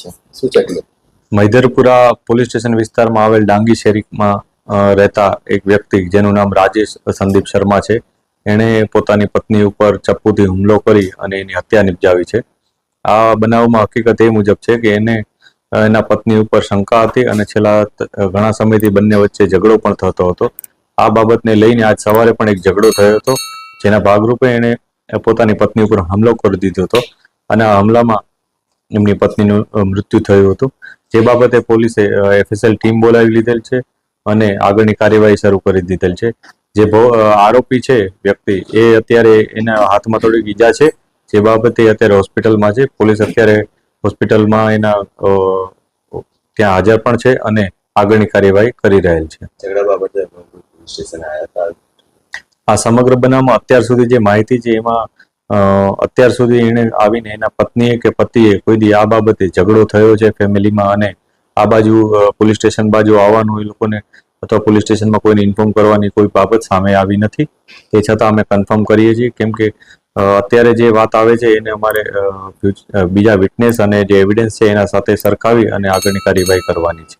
છે. શું છે મૈદરપુરા પોલીસ સ્ટેશન વિસ્તારમાં આવેલ ડાંગી શેરીમાં રહેતા એક વ્યક્તિ જેનું નામ રાજેશ સંદીપ શર્મા છે. એણે પોતાની પત્ની ઉપર ચપ્પુથી હુમલો કરી અને એની હત્યા નિપજાવી છે. આ બનાવમાં હકીકત એ મુજબ છે કે એને એના પત્ની ઉપર શંકા હતી અને છેલ્લા ઘણા સમયથી બંને વચ્ચે ઝઘડો પણ થતો હતો. આ બાબતને લઈને આજ સવારે પણ એક ઝઘડો થયો હતો, જેના ભાગરૂપે એણે પોતાની પત્ની ઉપર હુમલો કરી દીધો હતો. અને આ હુમલામાં એમની પત્નીનું મૃત્યુ થયું હતું. જે બાબતે પોલીસે એફએસએલ ટીમ બોલાવી લીધેલ છે અને આગળની કાર્યવાહી શરૂ કરી દીધેલ છે. જે આરોપી છે વ્યક્તિ એ અત્યારે એના હાથમાં થોડીક ઈજા છે. જે બાબતે અત્યારે હોસ્પિટલમાં છે. પોલીસ અત્યારે હોસ્પિટલમાં એના ત્યાં હાજર પણ છે અને આગળની કાર્યવાહી કરી રહેલ છે. આ સમગ્ર બનાવમાં અત્યાર સુધી જે માહિતી છે એમાં અત્યાર સુધી એને આવીને એના પત્નીએ કે પતિએ કોઈ દી આ બાબતે ઝઘડો થયો છે ફેમિલીમાં અને આ બાજુ પોલીસ સ્ટેશન બાજુ આવવાનું એ લોકોને અથવા પોલીસ સ્ટેશનમાં કોઈને ઇન્ફોર્મ કરવાની કોઈ બાબત સામે આવી નથી. તે છતાં અમે કન્ફર્મ કરીએ છીએ, કેમ કે અત્યારે જે વાત આવે છે એને અમારે બીજા વિટનેસ અને જે એવિડન્સ છે એના સાથે સરખાવી અને આગળની કાર્યવાહી કરવાની છે.